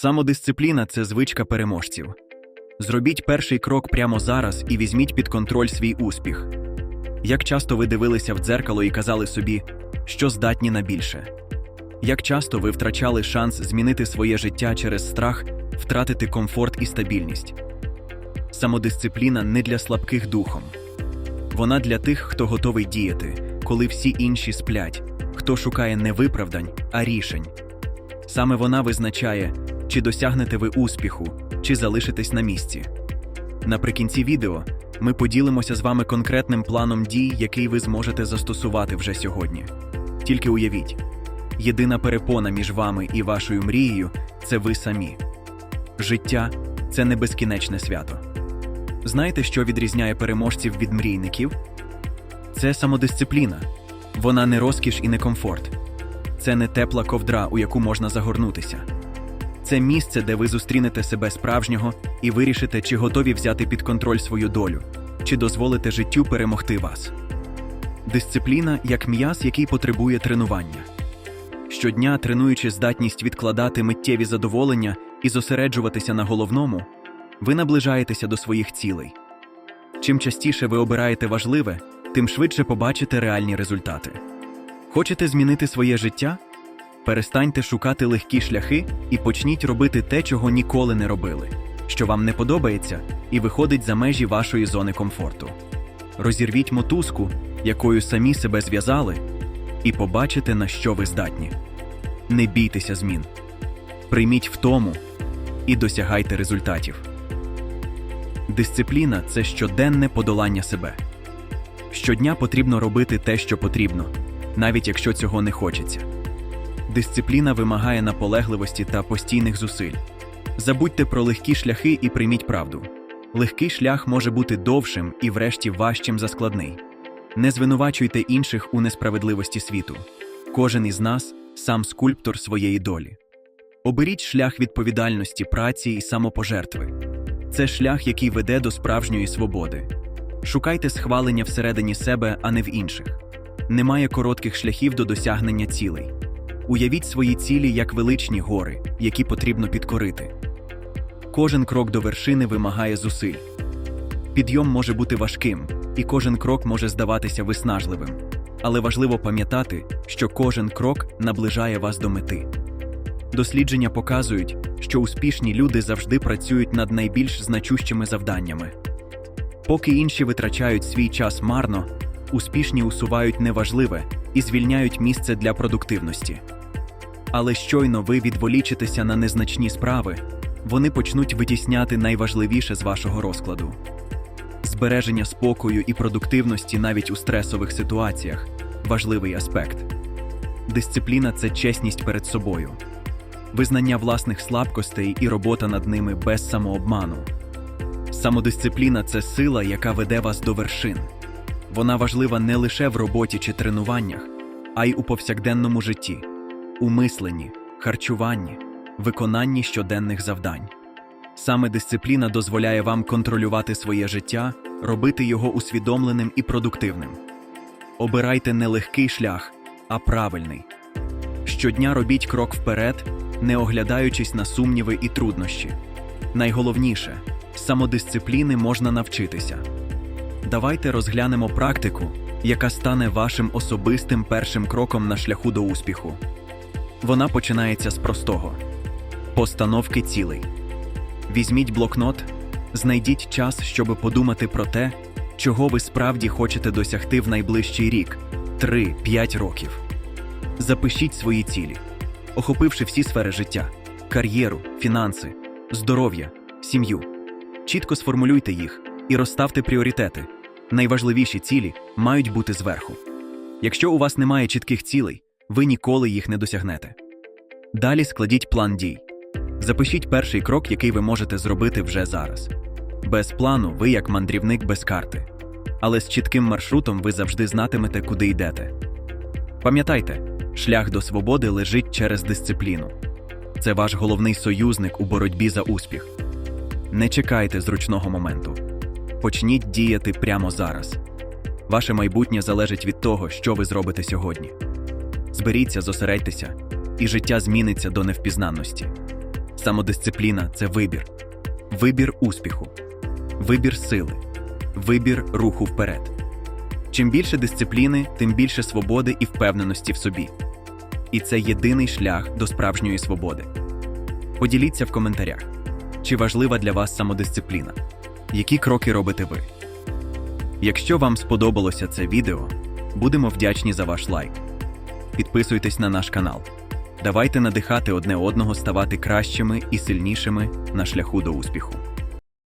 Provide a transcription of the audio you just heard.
Самодисципліна це звичка переможців. Зробіть перший крок прямо зараз і візьміть під контроль свій успіх. Як часто ви дивилися в дзеркало і казали собі, що здатні на більше? Як часто ви втрачали шанс змінити своє життя через страх, втратити комфорт і стабільність? Самодисципліна не для слабких духом. Вона для тих, хто готовий діяти, коли всі інші сплять, хто шукає не виправдань, а рішень. Саме вона визначає, чи досягнете ви успіху, чи залишитесь на місці. Наприкінці відео ми поділимося з вами конкретним планом дій, який ви зможете застосувати вже сьогодні. Тільки уявіть, єдина перепона між вами і вашою мрією це ви самі. Життя це не безкінечне свято. Знаєте, що відрізняє переможців від мрійників? Це самодисципліна. Вона не розкіш і не комфорт. Це не тепла ковдра, у яку можна загорнутися. Це місце, де ви зустрінете себе справжнього і вирішите, чи готові взяти під контроль свою долю, чи дозволите життю перемогти вас. Дисципліна як м'яз, який потребує тренування. Щодня, тренуючи здатність відкладати миттєві задоволення і зосереджуватися на головному, ви наближаєтеся до своїх цілей. Чим частіше ви обираєте важливе, тим швидше побачите реальні результати. Хочете змінити своє життя? Перестаньте шукати легкі шляхи і почніть робити те, чого ніколи не робили, що вам не подобається і виходить за межі вашої зони комфорту. Розірвіть мотузку, якою самі себе зв'язали, і побачите, на що ви здатні. Не бійтеся змін. Прийміть втому і досягайте результатів. Дисципліна це щоденне подолання себе. Щодня потрібно робити те, що потрібно, навіть якщо цього не хочеться. Дисципліна вимагає наполегливості та постійних зусиль. Забудьте про легкі шляхи і прийміть правду. Легкий шлях може бути довшим і, врешті, важчим за складний. Не звинувачуйте інших у несправедливості світу. Кожен із нас сам скульптор своєї долі. Оберіть шлях відповідальності, праці і самопожертви. Це шлях, який веде до справжньої свободи. Шукайте схвалення всередині себе, а не в інших. Немає коротких шляхів до досягнення цілей. Уявіть свої цілі як величні гори, які потрібно підкорити. Кожен крок до вершини вимагає зусиль. Підйом може бути важким, і кожен крок може здаватися виснажливим. Але важливо пам'ятати, що кожен крок наближає вас до мети. Дослідження показують, що успішні люди завжди працюють над найбільш значущими завданнями. Поки інші витрачають свій час марно, успішні усувають неважливе і звільняють місце для продуктивності. Але щойно ви відволічитеся на незначні справи, вони почнуть витісняти найважливіше з вашого розкладу. Збереження спокою і продуктивності навіть у стресових ситуаціях важливий аспект. Дисципліна це чесність перед собою, визнання власних слабкостей і робота над ними без самообману. Самодисципліна це сила, яка веде вас до вершин. Вона важлива не лише в роботі чи тренуваннях, а й у повсякденному житті, у мисленні, харчуванні, виконанні щоденних завдань. Саме дисципліна дозволяє вам контролювати своє життя, робити його усвідомленим і продуктивним. Обирайте не легкий шлях, а правильний. Щодня робіть крок вперед, не оглядаючись на сумніви і труднощі. Найголовніше самодисципліни можна навчитися. Давайте розглянемо практику, яка стане вашим особистим першим кроком на шляху до успіху. Вона починається з простого постановки цілей. Візьміть блокнот, знайдіть час, щоб подумати про те, чого ви справді хочете досягти в найближчий рік 3-5 років. Запишіть свої цілі, охопивши всі сфери життя: кар'єру, фінанси, здоров'я, сім'ю. Чітко сформулюйте їх і розставте пріоритети. Найважливіші цілі мають бути зверху. Якщо у вас немає чітких цілей, ви ніколи їх не досягнете. Далі складіть план дій. Запишіть перший крок, який ви можете зробити вже зараз. Без плану ви як мандрівник без карти. Але з чітким маршрутом ви завжди знатимете, куди йдете. Пам'ятайте, шлях до свободи лежить через дисципліну. Це ваш головний союзник у боротьбі за успіх. Не чекайте зручного моменту. Почніть діяти прямо зараз. Ваше майбутнє залежить від того, що ви зробите сьогодні. Зберіться, зосередьтеся, і життя зміниться до невпізнанності. Самодисципліна це вибір, вибір успіху, вибір сили, вибір руху вперед. Чим більше дисципліни, тим більше свободи і впевненості в собі. І це єдиний шлях до справжньої свободи. Поділіться в коментарях, чи важлива для вас самодисципліна, які кроки робите ви. Якщо вам сподобалося це відео, будемо вдячні за ваш лайк. Підписуйтесь на наш канал. Давайте надихати одне одного ставати кращими і сильнішими на шляху до успіху.